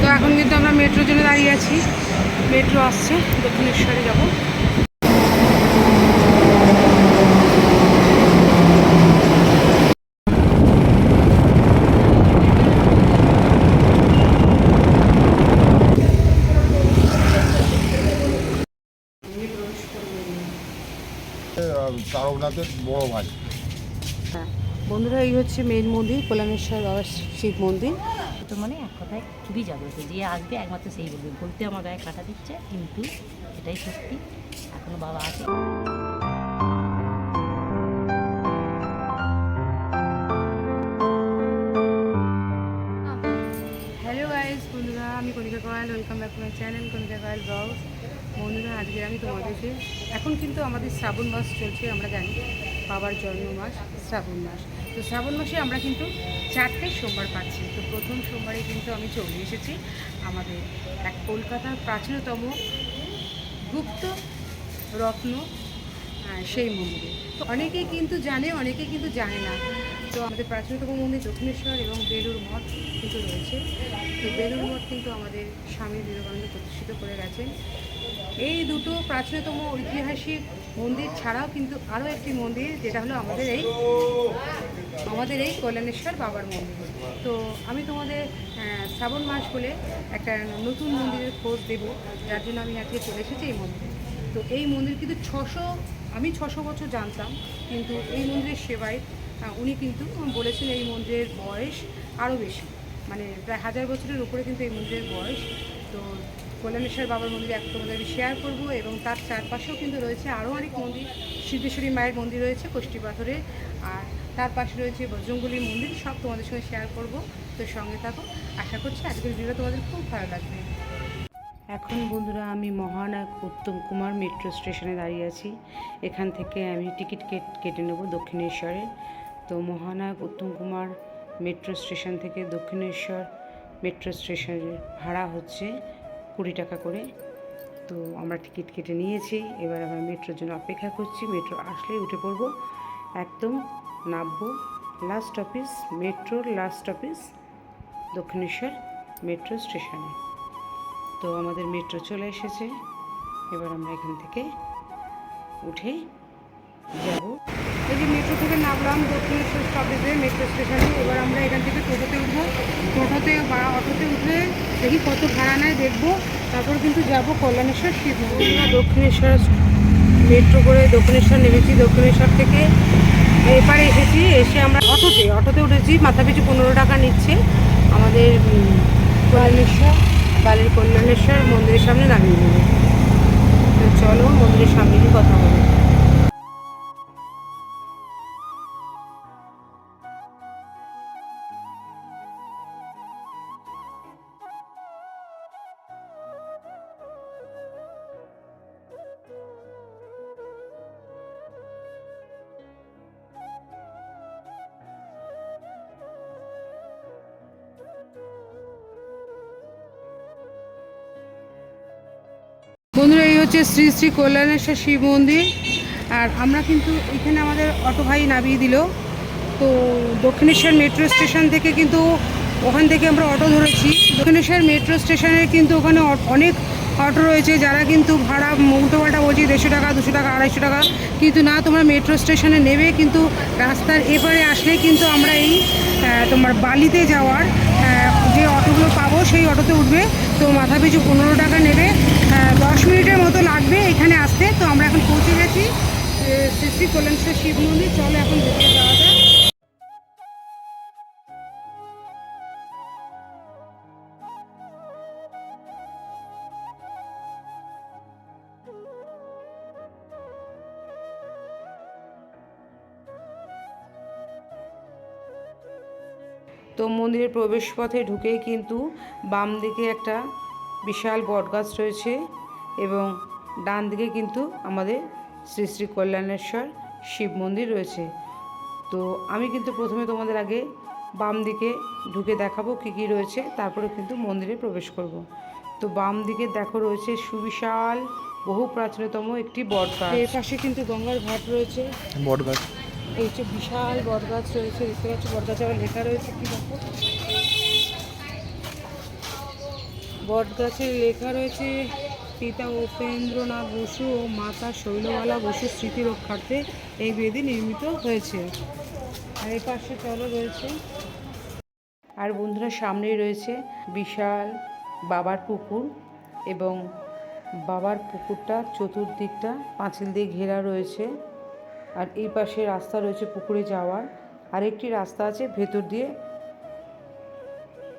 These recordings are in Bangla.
তো এখন কিন্তু আমরা মেট্রোর জন্য দাঁড়িয়ে আছি। মেট্রো আসছে দক্ষিণেশ্বরে যাব। তারকনাথের বড় ভাই। বন্ধুরা এই হচ্ছে মেন মন্দির কল্যাণেশ্বর বাবার শিব মন্দির। তো মানে এক কথায় খুবই জাগ্রত যে আসবে, একমাত্র সেই বলবে। বলতে আমার গায়ে কাটা দিচ্ছে, কিন্তু এটাই সত্যি, এখনও বাবা আছে। আমি কয়াল চ্যানেল কনিকা কয়াল ব্লগস বন্ধুরা, আজকে আমি তোমাদেরকে এখন কিন্তু আমাদের শ্রাবণ মাস চলছে, আমরা জানি, বাবার জন্ম মাস শ্রাবণ মাস। তো শ্রাবণ মাসে আমরা কিন্তু চারটে সোমবার পাচ্ছি। তো প্রথম সোমবারে কিন্তু আমি চলে এসেছি আমাদের এক কলকাতার প্রাচীনতম গুপ্ত রত্ন সেই মন্দিরে। তো অনেকেই কিন্তু জানে, অনেকেই কিন্তু জানে না। তো আমাদের প্রাচীনতম মন্দির দক্ষিণেশ্বর এবং বেলুর মঠ কিন্তু রয়েছে। তো বেলুর মঠ কিন্তু আমাদের স্বামী বিবেকানন্দ প্রতিষ্ঠিত করে গেছেন। এই দুটো প্রাচীনতম ঐতিহাসিক মন্দির ছাড়াও কিন্তু আরও একটি মন্দির, যেটা হলো আমাদের এই আমাদের এই কল্যাণেশ্বর বাবার মন্দির। তো আমি তোমাদের শ্রাবণ মাস বলে একটা নতুন মন্দিরের খোঁজ দেব, যার জন্য আমি আজকে চলে এসেছি এই মন্দিরে। তো এই মন্দির কিন্তু ছশো, আমি ছশো বছর জানতাম, কিন্তু এই মন্দিরের সেবায় উনি কিন্তু বলেছেন এই মন্দিরের বয়স আরও বেশি। মানে প্রায় হাজার বছরের উপরে কিন্তু এই মন্দিরের বয়স। তো কল্যাণেশ্বর বাবার মন্দির এক তোমাদের আমি শেয়ার করব এবং তার চারপাশেও কিন্তু রয়েছে আরও অনেক মন্দির। সিদ্ধেশ্বরী মায়ের মন্দির রয়েছে কোষ্ঠী পাথরে আর তার পাশে রয়েছে বজরঙ্গলী মন্দির, সব তোমাদের সঙ্গে শেয়ার করব। তো সঙ্গে থাকো, আশা করছি আজকের ভিডিও তোমাদের খুব ভালো লাগবে। এখন বন্ধুরা আমি মহানায়ক উত্তম কুমার মেট্রো স্টেশনে দাঁড়িয়ে আছি। এখান থেকে আমি টিকিট কেট- নেব দক্ষিণেশ্বরে। তো মহানায়ক উত্তম কুমার মেট্রো স্টেশন থেকে দক্ষিণেশ্বর মেট্রো স্টেশনের ভাড়া হচ্ছে কুড়ি টাকা করে। তো আমরা টিকিট কেটে নিয়েছি। এবার আমরা মেট্রোর জন্য অপেক্ষা করছি। মেট্রো আসলেই উঠে পড়ব। একদম নামবো। লাস্ট অফিস মেট্রোর লাস্ট অফিস দক্ষিণেশ্বর মেট্রো স্টেশনে তো আমাদের মেট্রো চলে এসেছে। এবার আমরা এখান থেকে উঠে যাব। এই যে মেট্রো থেকে নামলাম দক্ষিণেশ্বর স্টপেজে মেট্রো স্টেশনে এবার আমরা এখান থেকে টোটোতে উঠবো। টোটোতে বা অটোতে উঠে দেখি কত ভাড়া নেয়, দেখব। তারপর কিন্তু যাব কল্যাণেশ্বর শিব দক্ষিণেশ্বর মেট্রো করে দক্ষিণেশ্বর নেমেছি দক্ষিণেশ্বর থেকে। এপারে এসেছি এসে আমরা অটোতে অটোতে উঠেছি, মাথা পিছু পনেরো টাকা নিচ্ছে। আমাদের কল্যাণেশ্বর বালের কল্যাণেশ্বর মন্দিরের সামনে নামিয়ে দেবে। চলো মন্দিরের সামনে কথা হবে হচ্ছে শ্রী শ্রী কল্যাণেশ্বর শিব মন্দির। আর আমরা কিন্তু এখানে আমাদের অটো ভাই নামিয়ে দিল। তো দক্ষিণেশ্বর মেট্রো স্টেশন থেকে কিন্তু ওখান থেকে আমরা অটো ধরেছি। দক্ষিণেশ্বর মেট্রো স্টেশনের কিন্তু ওখানে অনেক অটো রয়েছে, যারা কিন্তু ভাড়া উল্টোপাল্টা বলছে দেড়শো টাকা, দুশো টাকা, আড়াইশো টাকা। কিন্তু না, তোমরা মেট্রো স্টেশনে নেবে, কিন্তু রাস্তার এপারে আসলে কিন্তু আমরা এই তোমার বালিতে যাওয়ার যে অটোগুলো পাবো, সেই অটোতে উঠবে। তো মাথা পিছু পনেরো টাকা নেবে। দশ মিনিটের মতো লাগবে এখানে আসতে। তো আমরা এখন পৌঁছে গেছি শ্রী শ্রী কল্যাণেশ্বর শিব মন্দির। চলো এখন ভেতরে যাওয়া যাক। তো মন্দিরের প্রবেশপথে ঢুকেই কিন্তু বাম দিকে একটা বিশাল বটগাছ রয়েছে এবং ডান দিকে কিন্তু আমাদের শ্রী শ্রী কল্যাণেশ্বর শিব মন্দির রয়েছে। তো আমি কিন্তু প্রথমে তোমাদের আগে বাম দিকে ঢুকে দেখাবো কী কী রয়েছে তারপরে কিন্তু মন্দিরে প্রবেশ করব। তো বাম দিকে দেখো রয়েছে সুবিশাল বহু প্রাচীনতম একটি বটগাছ এর পাশে কিন্তু গঙ্গার ঘাট রয়েছে। বট গাছ। এই হচ্ছে বিশাল বটগাছ রয়েছে দেখতে পাচ্ছ বটগাছে আবার লেখা রয়েছে কি দেখো? বট গাছের লেখা রয়েছে, পিতা উপেন্দ্রনাথ বসু ও মাতা শৈলবালা বসুর স্মৃতি রক্ষার্থে এই বেদি নির্মিত হয়েছে। আর এই পাশে চলো রয়েছে। আর বন্ধুরা, সামনেই রয়েছে বিশাল বাবার পুকুর এবং বাবার পুকুরটা চতুর্দিকটা পাঁচিল দিয়ে ঘেরা রয়েছে। আর এই পাশে রাস্তা রয়েছে পুকুরে যাওয়ার। আর একটি রাস্তা আছে ভেতর দিয়ে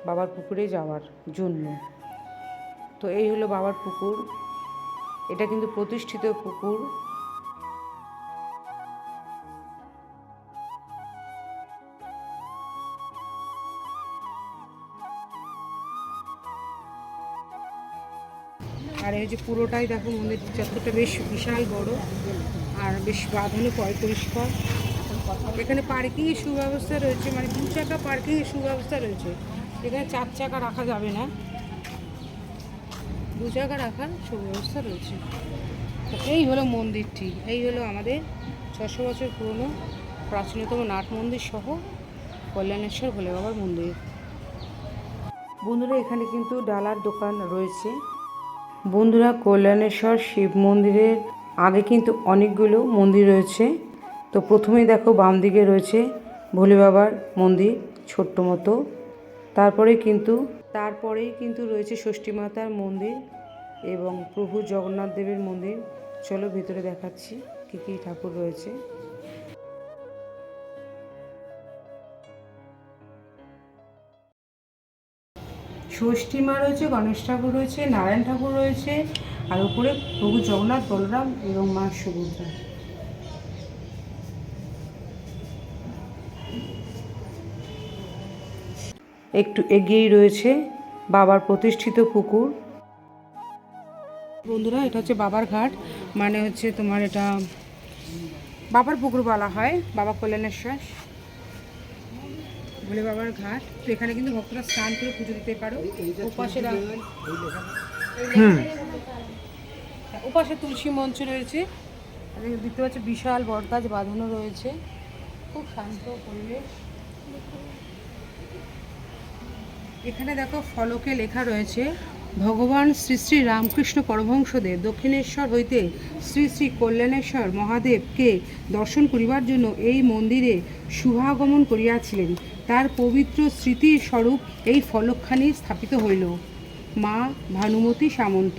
বাবার পুকুরে যাওয়ার জন্য। তো এই হলো বাবার পুকুর। এটা কিন্তু প্রতিষ্ঠিত পুকুর। আর এই যে পুরোটাই দেখো মন্দির চত্বরটা বেশ বিশাল বড় আর বেশ বাঁধানো পয় পরিষ্কার। এখানে পার্কিংয়ের সুব্যবস্থা রয়েছে মানে দু চাকা পার্কিংয়ের সুব্যবস্থা রয়েছে। এখানে চার চাকা রাখা যাবে না। দু চাকা রাখার সুব্যবস্থা রয়েছে। এই হলো মন্দিরটি। এই হলো আমাদের ছশো বছর পুরনো, প্রাচীনতম নাট মন্দির সহ কল্যাণেশ্বর ভোলে বাবার মন্দির। বন্ধুরা, এখানে কিন্তু ডালার দোকান রয়েছে। বন্ধুরা, কল্যাণেশ্বর শিব মন্দিরের আগে কিন্তু অনেকগুলো মন্দির রয়েছে। তো প্রথমেই দেখো, বাম দিকে রয়েছে ভোলে বাবার মন্দির, ছোট্ট মতো। তারপরে কিন্তু তারপরেই কিন্তু রয়েছে ষষ্ঠী মাতার মন্দির এবং প্রভু জগন্নাথ দেবের মন্দির। চলো ভিতরে দেখাচ্ছি কী কী ঠাকুর রয়েছে। ষষ্ঠী মা রয়েছে, গণেশ ঠাকুর রয়েছে, নারায়ণ ঠাকুর রয়েছে, আর উপরে প্রভু জগন্নাথ, বলরাম এবং মা সুভদ্রা। একটু এগিয়েই রয়েছে বাবার প্রতিষ্ঠিত পুকুর। বন্ধুরা এটা হচ্ছে বাবার ঘাট মানে হচ্ছে তোমার এটা বাবার পুকুর বলা হয় বাবা কল্যাণেশ্বর। ভোলে বাবার ঘাট তো এখানে কিন্তু ভক্তরা স্নান করে পুজো দিতে পারো। রা- ওপাশে তুলসী মঞ্চ রয়েছে দেখতে পাচ্ছ বিশাল বটগাছ বাঁধানো রয়েছে। খুব শান্ত পরিবেশ। এখানে দেখো ফলকে লেখা রয়েছে, ভগবান শ্রী শ্রী রামকৃষ্ণ পরমহংসদেব দক্ষিণেশ্বর হইতে শ্রী শ্রী কল্যাণেশ্বর মহাদেবকে দর্শন করিবার জন্য এই মন্দিরে শুভাগমন করিয়াছিলেন। তার পবিত্র স্মৃতির স্বরূপ এই ফলকখানি স্থাপিত হইল। মা ভানুমতী সামন্ত।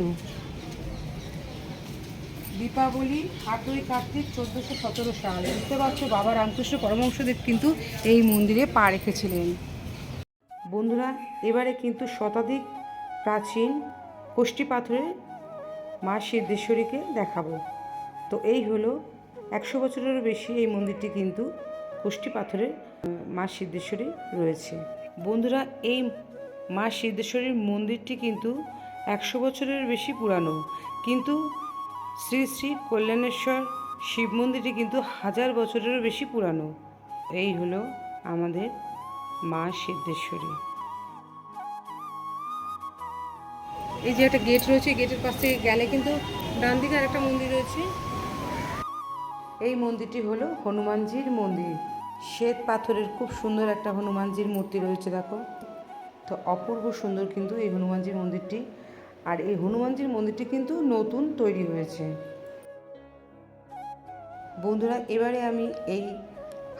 দীপাবলি আটই কার্তিক চোদ্দোশো সতেরো সাল। বুঝতে পারছ, বাবা রামকৃষ্ণ পরমহংসদেব কিন্তু এই মন্দিরে পা রেখেছিলেন। বন্ধুরা, এবারে কিন্তু শতাধিক প্রাচীন কোষ্ঠী পাথরের মা সিদ্ধেশ্বরীকে দেখাবো। তো এই হলো একশো বছরেরও বেশি এই মন্দিরটি কিন্তু কোষ্ঠী পাথরের মা সিদ্ধেশ্বরী রয়েছে। বন্ধুরা, এই মা সিদ্ধেশ্বরীর মন্দিরটি কিন্তু একশো বছরের বেশি পুরানো। কিন্তু শ্রী শ্রী কল্যাণেশ্বর শিব মন্দিরটি কিন্তু হাজার বছরেরও বেশি পুরানো। এই হলো আমাদের মা সিদ্ধেশ্বরী। এই যে একটা গেট রয়েছে গেটের পাশ থেকে গেলে কিন্তু ডান দিকে আর একটা মন্দির রয়েছে। এই মন্দিরটি হলো হনুমানজির মন্দির। শ্বেত পাথরের খুব সুন্দর একটা হনুমানজির মূর্তি রয়েছে, দেখো। তো অপূর্ব সুন্দর কিন্তু এই হনুমানজির মন্দিরটি। আর এই হনুমানজির মন্দিরটি কিন্তু নতুন তৈরি হয়েছে। বন্ধুরা, এবারে আমি এই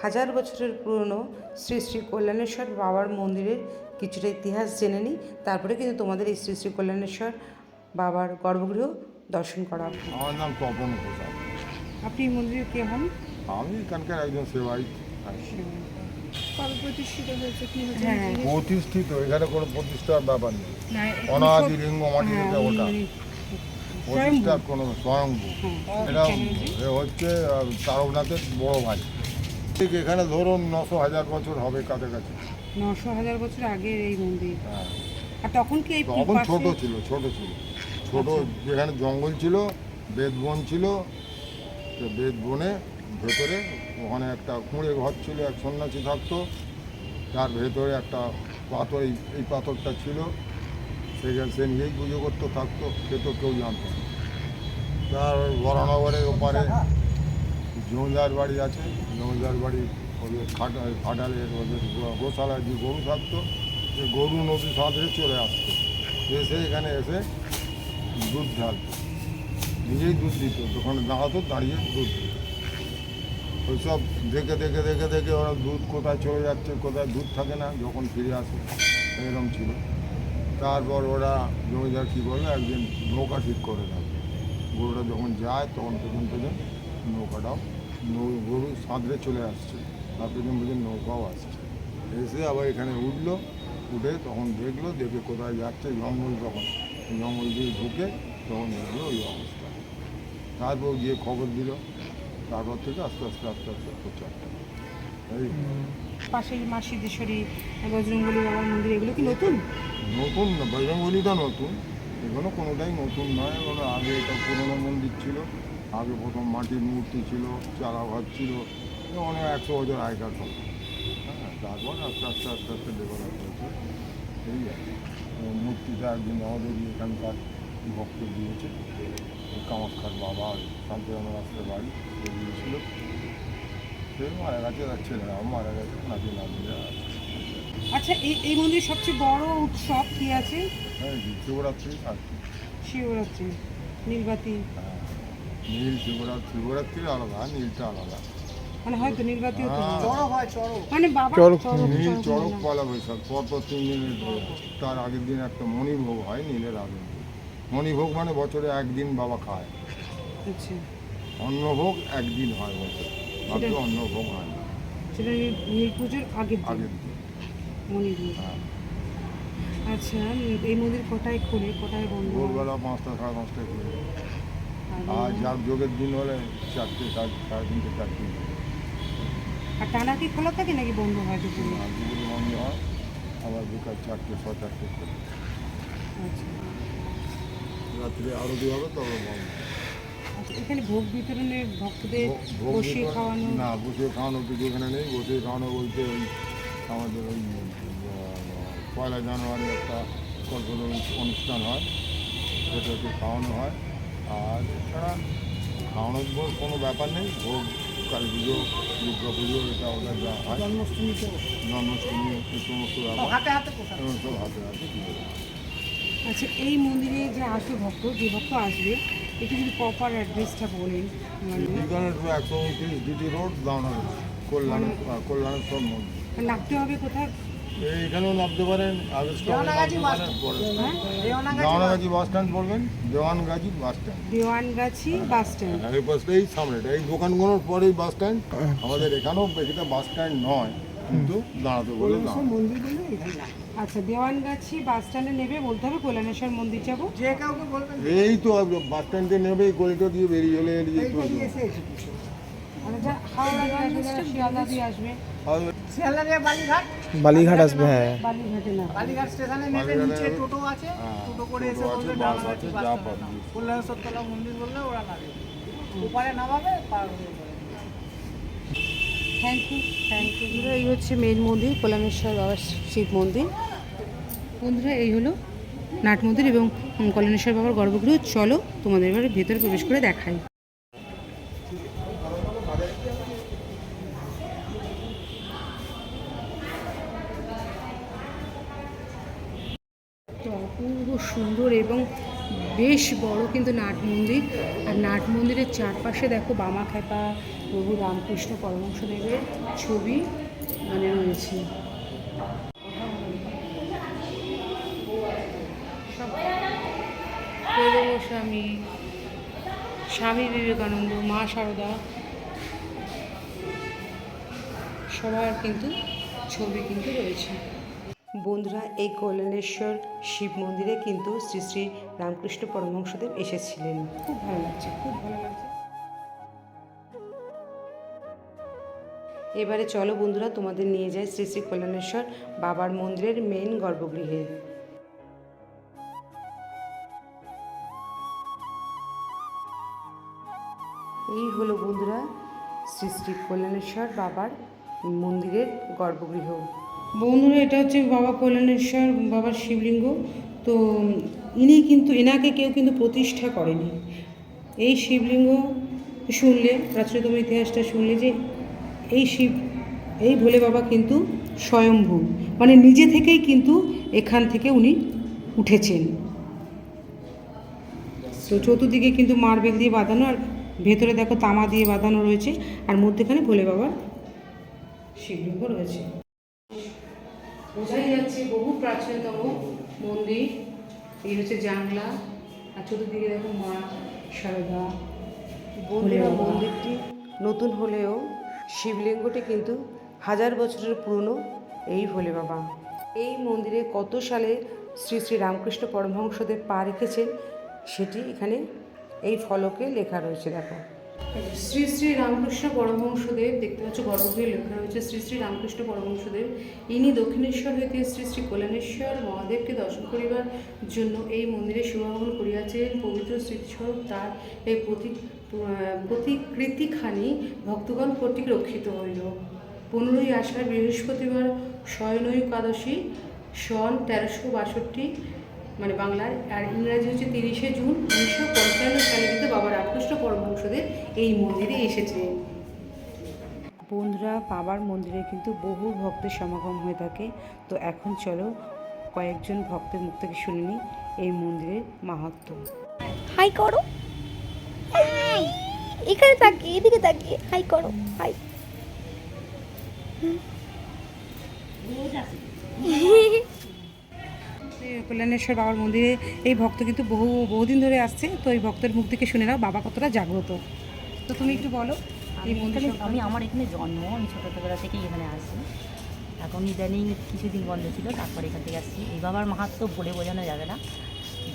হাজার বছরের পুরনো শ্রী শ্রী কল্যাণেশ্বর বাবার মন্দিরের কিছুটা ইতিহাস জেনে নিই। তারপরে কিন্তু তোমাদের এই শ্রী শ্রী কল্যাণেশ্বর বাবার গর্ভগৃহ দর্শন করা আমার নাম তপন প্রসাদ আপনি এই মন্দিরের কে হন? আমি এখানকার একজন সেবাই প্রতিষ্ঠিত হয়েছে কি হয়েছে? হ্যাঁ। এখানে কোনো প্রতিষ্ঠার ব্যাপার নেই। অনাদি লিঙ্গ মাটি হ্যাঁ, ওটা। প্রতিষ্ঠার কোনো স্বয়ংভূ হ্যাঁ, এটা হচ্ছে তারকনাথের বড় ভাই। ঠিক এখানে ধরুন নশো হাজার বছর হবে কাছাকাছি নশো হাজার বছর আগের এই মন্দির। হ্যাঁ। আর তখন কি এই তখন পাশে- ছোট ছিল ছোট ছিল। ছোট আচ্ছা। যেখানে জঙ্গল ছিল বেদবন ছিল তো বেদবনে ভেতরে ওখানে একটা কুঁড়ে ঘর ছিল এক সন্ন্যাসী থাকতো। তার ভেতরে একটা পাথর এই এই পাথরটা ছিল। সেখানে সে নিজেই পুজো করতো থাকতো সে তো কেউ জানতো না। তার বরানগরের ওপারে জমিদার বাড়ি আছে। জমিদার বাড়ি, ওদের খাটা খাটালের ওদের গোশালায় যে গরু থাকতো, সে গরু নদী সাঁতরে চলে আসতো। এসে এখানে এসে দুধ ঢালত নিজেই দুধ দিত, দোকানে দাঁড়াতো, দাঁড়িয়ে দুধ দিত। ওইসব দেখে দেখে দেখে দেখে ওরা দুধ কোথায় চলে যাচ্ছে, কোথায় দুধ থাকে না, যখন ফিরে আসে, এরকম ছিল। তারপর ওরা জমিদার কী করল, একদিন নৌকা ঠিক করে রাখবে গরুটা যখন যায়, তখন পেছন পেছন নৌকাটাও গরু সাঁতরে চলে আসছে। তার পেছন পেছন নৌকাও আসছে। এসে আবার এখানে উঠল উঠে তখন দেখল দেখে কোথায় যাচ্ছে জঙ্গল তখন। জঙ্গল দিয়ে ঢুকে তখন দেখল ওই অবস্থা। তারপর গিয়ে খবর দিল তারপর থেকে আস্তে আস্তে আস্তে আস্তে প্রচারটা এই পাশেই মা সিদ্ধেশ্বরী বজরঙ্গলী বাবার মন্দির এগুলো কি নতুন? নতুন না বজরঙ্গলিটা নতুন। এগুলো কোনোটাই নতুন নয় এগুলো আগে এটা পুরোনো মন্দির ছিল। আগে প্রথম মাটির মূর্তি ছিল চারা ঘর ছিল অনেক একশো বছর আগেকার কথা হ্যাঁ তারপর আস্তে আস্তে আস্তে আস্তে ডেভেলপ হয়েছে। এই মূর্তিটা একদিন আমাদের এখানকার ভক্ত দিয়েছে। কামাক্ষার বাবা শান্তিরাম রাস্তার বাড়ি দিয়েছিল। সে মারা গেছে তার ছেলেরাও মারা গেছে নাতি নাতিরা আচ্ছা এই এই মন্দিরের সবচেয়ে বড় উৎসব কি আছে? হ্যাঁ শিবরাত্রি আর শিবরাত্রি নীলবাতি নীল শিবরাত্রি শিবরাত্রি আলাদা নীলটা আলাদা। মানে হয়তো নীলবাতিও তো হ্যাঁ। চড়ক হয় চড়ক। মানে বাবা চড়ক, চড়ক, নীল চড়ক। পয়লা বৈশাখ পরপর তিন দিনের তার আগের দিন একটা মণিভোগ হয় নীলের আগের দিন। মণিভোগ মানে বছরে একদিন বাবা খায়। আচ্ছা। অন্নভোগ একদিন হয় বছর। বাকি অন্নভোগ হয় না। সেটা নীল নীল পুজোর আগের দিন। আগের দিন। মণিপুর হ্যাঁ। আচ্ছা এই মন্দির কটায় খোলে কটায় বন্ধ ভোরবেলা পাঁচটা সাড়ে পাঁচটায় করে আর যার যোগের দিন হলে চারটে সাড়ে সাড়ে তিনটে চারটে। আর টানা কি খোলা থাকে নাকি বন্ধ হয় দুপুরে? আর দুপুরে বন্ধ হয়। আবার বিকাল চারটে ছ চারটে আচ্ছা। রাত্রে আরতি হবে তবে বন্ধ। আচ্ছা এখানে ভোগ বিতরণের ভক্তদের বিতরণ- খাওয়ানো না বসে খাওয়ানো কিছু এখানে নেই। বসে খাওয়ানো বলতে ওই আমাদের ওই পয়লা জানুয়ারি একটা কল্পনা অনুষ্ঠান হয়। সেটাকে খাওয়ানো হয়। আর এছাড়া খাওয়ানোর বল- কোনো ব্যাপার নেই ভোগ কালী পুজো দুর্গা পুজো এটা ওটা যা হয়। জন্মাষ্টমীতে জন্মাষ্টমী এই সমস্ত ব্যাপার। হাতে হাতে সব হাতে হাতে আচ্ছা এই মন্দিরে যে আসবে ভক্ত যে ভক্ত আসবে একটু যদি প্রপার অ্যাড্রেসটা বলেন। এখানে একশো উনত্রিশ ডিটি রোড দাওনা কল্যাণ কল্যাণেশ্বর মন্দির। নামতে হবে কোথায়? এইখানেও নামতে পারেন আগে নামতে হ্যাঁ দেওয়ানগাছি বাস স্ট্যান্ড পড়বেন দেওয়ানগাছি বাস স্ট্যান্ড। দেওয়ানগাছি bus stand. আর এই পাশটা এই সামনেটা এই দোকানগুলোর পরেই বাস স্ট্যান্ড। আমাদের এখানেও বেশিটা বাস স্ট্যান্ড নয় কিন্তু দাঁড়াতে বলে আচ্ছা দেওয়ানগাছি বাস স্ট্যান্ডে নেবে বলতে হবে কল্যাণেশ্বর মন্দির যাব? এই তো বাস স্ট্যান্ডে নেবে গলিটা দিয়ে বেরিয়ে গেলে চলে যাবে। মানে বালিঘাট? বালিঘাট আসবে হ্যাঁ। বালিঘাট স্টেশনে নেবে নিচে টোটো আছে। টোটো করে এসে বলবে বাস ডানাগাছি আছে, বাস যা স্ট্যান্ডে পাবি। নামো। কল্যাণেশ্বরতলা মন্দির বললে ওরা নামে। ওপারে নামাবে পার যাবে। থ্যাংক ইউ থ্যাংক ইউ বন্ধুরা এই হচ্ছে মেন মন্দির কল্যাণেশ্বর বাবার শিব মন্দির। বন্ধুরা এই হলো নাট মন্দির এবং কল্যাণেশ্বর বাবার গর্ভগৃহ। চলো তোমাদের এবার ভেতরে প্রবেশ করে দেখাই। তো অপূর্ব সুন্দর এবং বেশ বড় কিন্তু নাট মন্দির। আর নাট মন্দিরের চারপাশে দেখো বামা খেপা প্রভু রামকৃষ্ণ পরমহংসদেবের ছবি মানে রয়েছে। স্বামী স্বামী বিবেকানন্দ, মা সারদা, সবার কিন্তু ছবি কিন্তু রয়েছে। বন্ধুরা, এই কল্যাণেশ্বর শিব মন্দিরে কিন্তু শ্রী শ্রী রামকৃষ্ণ পরমহংসদেব এসেছিলেন। খুব ভালো লাগছে, খুব ভালো লাগছে। এবারে চলো বন্ধুরা, তোমাদের নিয়ে যাই শ্রী শ্রী কল্যাণেশ্বর বাবার মন্দিরের মেন গর্ভগৃহে। এই হলো বন্ধুরা, শ্রী শ্রী কল্যাণেশ্বর বাবার মন্দিরের গর্ভগৃহ। বন্ধুরা, এটা হচ্ছে বাবা কল্যাণেশ্বর বাবার শিবলিঙ্গ। তো ইনি কিন্তু, এনাকে কেউ কিন্তু প্রতিষ্ঠা করেনি। এই শিবলিঙ্গ শুনলে, প্রাচীনতম ইতিহাসটা শুনলে যে এই শিব, এই ভোলে বাবা কিন্তু স্বয়ম্ভু। মানে নিজে থেকেই কিন্তু এখান থেকে উনি উঠেছেন। তো চতুর্দিকে কিন্তু মার্বেল দিয়ে বাঁধানো, আর ভেতরে দেখো তামা দিয়ে বাঁধানো রয়েছে, আর মধ্যেখানে ভোলে বাবার শিবলিঙ্গ রয়েছে। বোঝাই যাচ্ছে বহু প্রাচীনতম মন্দির এই হচ্ছে জানলা আর চতুর্দিকে দেখো মা সারদা। বন্ধুরা মন্দিরটি নতুন হলেও শিবলিঙ্গটি কিন্তু হাজার বছরের পুরনো এই ভোলে বাবা। এই মন্দিরে কত সালে শ্রী শ্রী রামকৃষ্ণ পরমহংসদেব পা রেখেছেন সেটি এখানে এই ফলকে লেখা রয়েছে দেখো। শ্রী শ্রী রামকৃষ্ণ পরমহংসদেব, দেখতে পাচ্ছ গর্ভগৃহে লেখা রয়েছে, শ্রী শ্রী রামকৃষ্ণ পরমহংসদেব। ইনি দক্ষিণেশ্বর হইতে শ্রী শ্রী কল্যাণেশ্বর মহাদেবকে দর্শন করিবার জন্য এই মন্দিরে শুভাগমন করিয়াছেন। পবিত্র স্মৃতিস্বরূপ তার এই প্রতি প্রতিকৃতিখানি ভক্তগণ কর্তৃক রক্ষিত হইল। পনেরোই আষাঢ় বৃহস্পতিবার শয়নৈ একাদশী সন তেরোশো বাষট্টি মানে বাংলার আর ইংরাজি হচ্ছে তিরিশে জুন উনিশশো পঞ্চান্ন সালে কিন্তু বাবা রামকৃষ্ণ পরমহংসদেব এই মন্দিরে এসেছে। বন্ধুরা বাবার মন্দিরে কিন্তু বহু ভক্তের সমাগম হয়ে থাকে। তো এখন চলো কয়েকজন ভক্তের মুখ থেকে শুনে নিই এই মন্দিরের মাহাত্ম্য হাই করো। এখানে তাকিয়ে এদিকে তাকিয়ে। হাই করো হাই। এই কল্যাণেশ্বর বাবার মন্দিরে এই ভক্ত কিন্তু বহু বহুদিন ধরে আসছে। তো এই ভক্তের মুখ থেকে শুনে নাও বাবা কতটা জাগ্রত। তো তুমি একটু বলো এই মন্দির আমি আমার এখানে জন্ম আমি ছোটোবেলা থেকেই এখানে আসি। এখন ইদানিং কিছুদিন বন্ধ ছিল তারপর এখান থেকে আসছি। এই বাবার মাহাত্ম বলে বোঝানো যাবে না।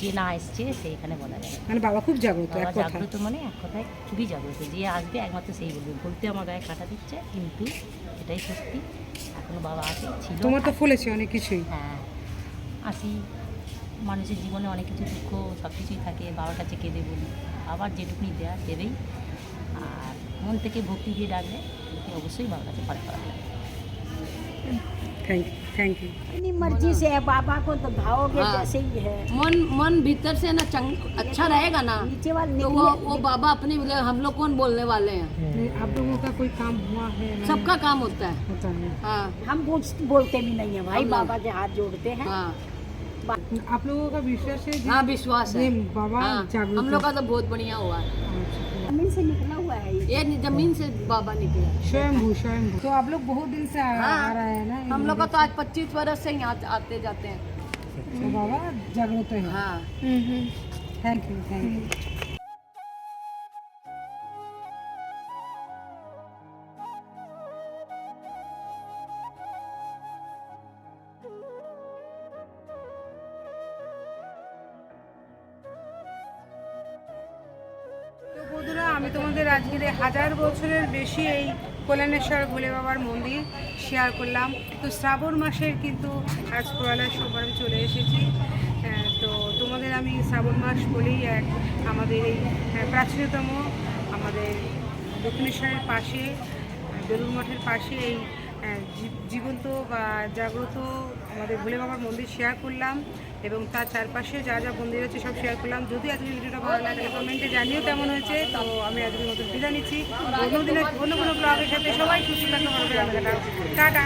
যে না এসছে সে এখানে বলা যাবে মানে বাবা খুব জাগ্রত বাবা জাগ্রত মানে এক কথায় খুবই জাগ্রত। যে আসবে একমাত্র সেই বলবে। বলতে আমার গায়ে কাটা দিচ্ছে কিন্তু এটাই সত্যি। এখনও বাবা আছে ছিল তোমার তো ফলেছে অনেক কিছুই। হ্যাঁ। আসি মানুষের জীবনে অনেক কিছু দুঃখ সব কিছুই থাকে বাবার কাছে কেঁদে বলি আবার যেটুকুনি দেয়া দেবেই আর মন থেকে ভক্তি দিয়ে ডাকলে ভক্তি অবশ্যই বাবার কাছে ফল পাওয়া যায় থ্যাংক ইউ থ্যাংক ইউ अपनी मर्जी से है बाबा को तो भावोगे हाँ। जैसे ही है मन मन भीतर से ना चंग अच्छा रहेगा ना नीचे वाले तो वो वो बाबा अपने बोले हम लोग कौन बोलने वाले हैं आप लोगों का कोई काम हुआ है नहीं? सबका काम होता है होता है हाँ हम बोल- बोलते भी नहीं है भाई हम लोग- बाबा के हाथ जोड़ते हैं हाँ आप लोगों का विश्वास है हाँ विश्वास है। बाबा हाँ, जागरूक हम लोग का तो बहुत बढ़िया हुआ है। ज़मीन से निकला हुआ है ये। ये ज़मीन से बाबा निकले। स्वयं स्वयं तो आप लोग बहुत दिन से आ, हाँ। आ रहे हैं ना? हम लोग का तो आज पच्चीस वर्ष से यहाँ आते जाते हैं। तो बाबा जागरूक है। हाँ। थैंक यू थैंक यू এই হাজার বছরের বেশি এই কল্যাণেশ্বর ভোলে বাবার মন্দির শেয়ার করলাম। তো শ্রাবণ মাসের কিন্তু আজ পয়লা সোমবার আমি চলে এসেছি। তো তোমাদের আমি শ্রাবণ মাস বলেই এক আমাদের এই প্রাচীনতম আমাদের দক্ষিণেশ্বরের পাশে বেলুর মঠের পাশে এই জীবন্ত বা জাগ্রত আমাদের ভোলে বাবার মন্দির শেয়ার করলাম এবং তার চারপাশে যা যা মন্দির আছে সব শেয়ার করলাম। যদি আজকে ভিডিওটা ভালো লাগে কমেন্টে জানিও কেমন হয়েছে। তো আমি আজকের মতো বিদায় নিচ্ছি। অন্য দিনের, অন্য কোনো ব্লগের সাথে সবাই খুশি থাকতে পারবে টাটা।